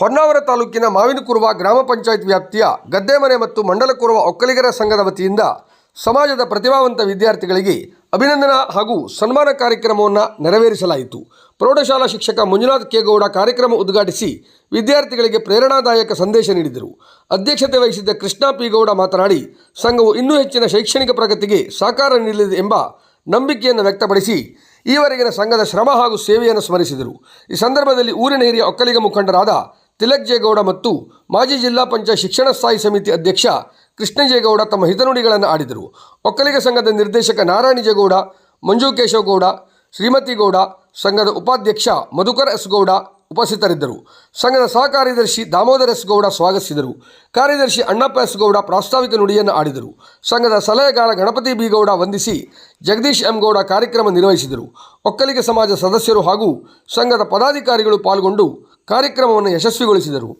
ಹೊನ್ನಾವರ ತಾಲೂಕಿನ ಮಾವಿನಕುರುವ ಗ್ರಾಮ ಪಂಚಾಯತ್ ವ್ಯಾಪ್ತಿಯ ಗದ್ದೆಮನೆ ಮತ್ತು ಮಂಡಲಕುರುವ ಒಕ್ಕಲಿಗರ ಸಂಘದ ವತಿಯಿಂದ ಸಮಾಜದ ಪ್ರತಿಭಾವಂತ ವಿದ್ಯಾರ್ಥಿಗಳಿಗೆ ಅಭಿನಂದನಾ ಹಾಗೂ ಸನ್ಮಾನ ಕಾರ್ಯಕ್ರಮವನ್ನು ನೆರವೇರಿಸಲಾಯಿತು. ಪ್ರೌಢಶಾಲಾ ಶಿಕ್ಷಕ ಮಂಜುನಾಥ್ ಕೇಗೌಡ ಕಾರ್ಯಕ್ರಮ ಉದ್ಘಾಟಿಸಿ ವಿದ್ಯಾರ್ಥಿಗಳಿಗೆ ಪ್ರೇರಣಾದಾಯಕ ಸಂದೇಶ ನೀಡಿದರು. ಅಧ್ಯಕ್ಷತೆ ವಹಿಸಿದ್ದ ಕೃಷ್ಣ ಪಿಗೌಡ ಮಾತನಾಡಿ, ಸಂಘವು ಇನ್ನೂ ಹೆಚ್ಚಿನ ಶೈಕ್ಷಣಿಕ ಪ್ರಗತಿಗೆ ಸಹಕಾರ ನೀಡಲಿದೆ ಎಂಬ ನಂಬಿಕೆಯನ್ನು ವ್ಯಕ್ತಪಡಿಸಿ ಈವರೆಗಿನ ಸಂಘದ ಶ್ರಮ ಹಾಗೂ ಸೇವೆಯನ್ನು ಸ್ಮರಿಸಿದರು. ಈ ಸಂದರ್ಭದಲ್ಲಿ ಊರಿನ ಹಿರಿಯ ಒಕ್ಕಲಿಗ ಮುಖಂಡರಾದ ತಿಲಕ್ ಜೇಗೌಡ ಮತ್ತು ಮಾಜಿ ಜಿಲ್ಲಾ ಪಂಚಾಯತ್ ಶಿಕ್ಷಣ ಸ್ಥಾಯಿ ಸಮಿತಿ ಅಧ್ಯಕ್ಷ ಕೃಷ್ಣಜೇಗೌಡ ತಮ್ಮ ಹಿತನುಡಿಗಳನ್ನು ಆಡಿದರು. ಒಕ್ಕಲಿಗ ಸಂಘದ ನಿರ್ದೇಶಕ ನಾರಾಯಣ ಜೇಗೌಡ ಮಂಜು ಶ್ರೀಮತಿ ಗೌಡ, ಸಂಘದ ಉಪಾಧ್ಯಕ್ಷ ಮಧುಕರ್ ಎಸ್ ಗೌಡ ಉಪಸ್ಥಿತರಿದ್ದರು. ಸಂಘದ ಸಹ ಕಾರ್ಯದರ್ಶಿ ದಾಮೋದರ ಎಸ್ ಗೌಡ ಸ್ವಾಗತಿಸಿದರು. ಕಾರ್ಯದರ್ಶಿ ಅಣ್ಣಪ್ಪ ಎಸ್ ಗೌಡ ಪ್ರಾಸ್ತಾವಿಕ ನುಡಿಯನ್ನು ಆಡಿದರು. ಸಂಘದ ಸಲಹೆಗಾರ ಗಣಪತಿ ಬಿಗೌಡ ವಂದಿಸಿ ಜಗದೀಶ್ ಎಂ ಗೌಡ ಕಾರ್ಯಕ್ರಮ ನಿರ್ವಹಿಸಿದರು. ಒಕ್ಕಲಿಗ ಸಮಾಜ ಸದಸ್ಯರು ಹಾಗೂ ಸಂಘದ ಪದಾಧಿಕಾರಿಗಳು ಪಾಲ್ಗೊಂಡು ಕಾರ್ಯಕ್ರಮವನ್ನು ಯಶಸ್ವಿಗೊಳಿಸಿದರು.